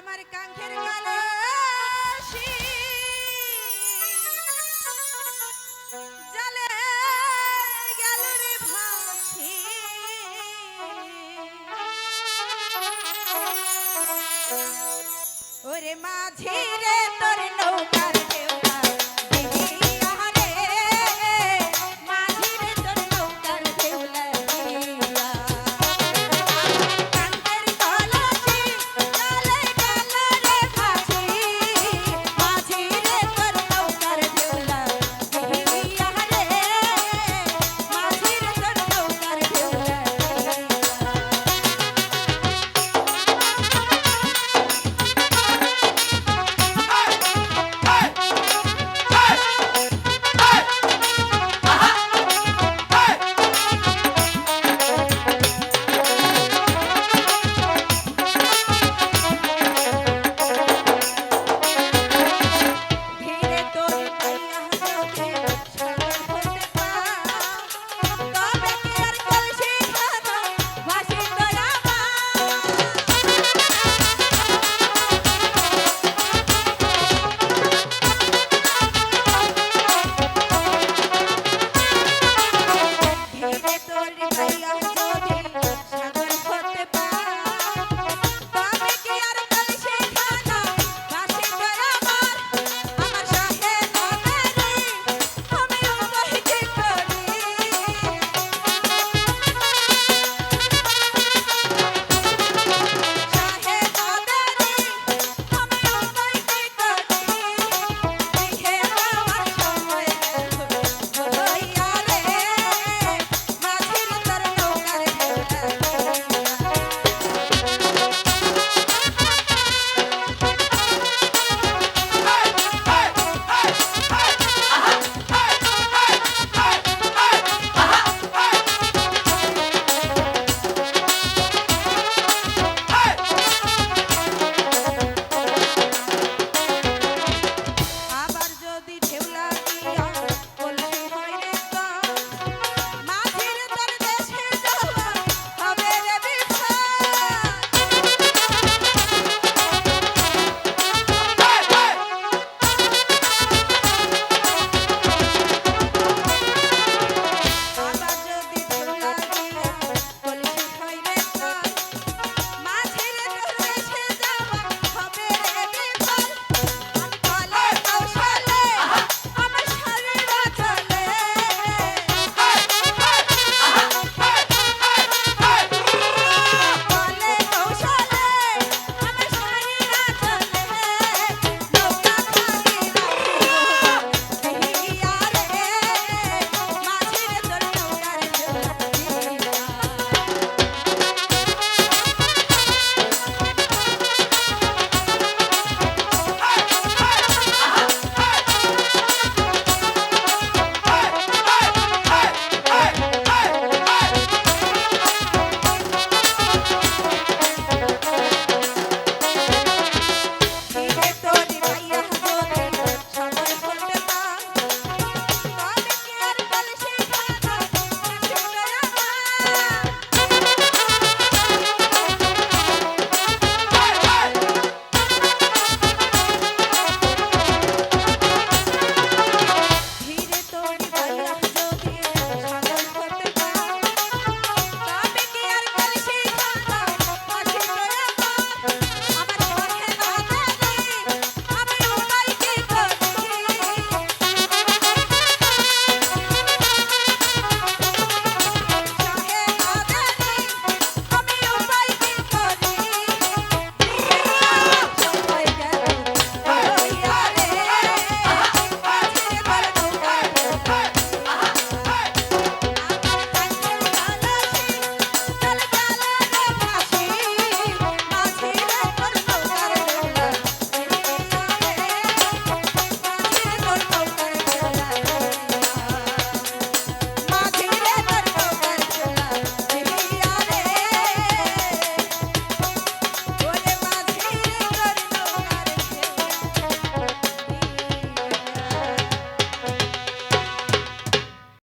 আমার কাঙ্ক্ষের কালাশি জালে গেল রে ভাসি। ওরে মাঝি রে তোর নৌকার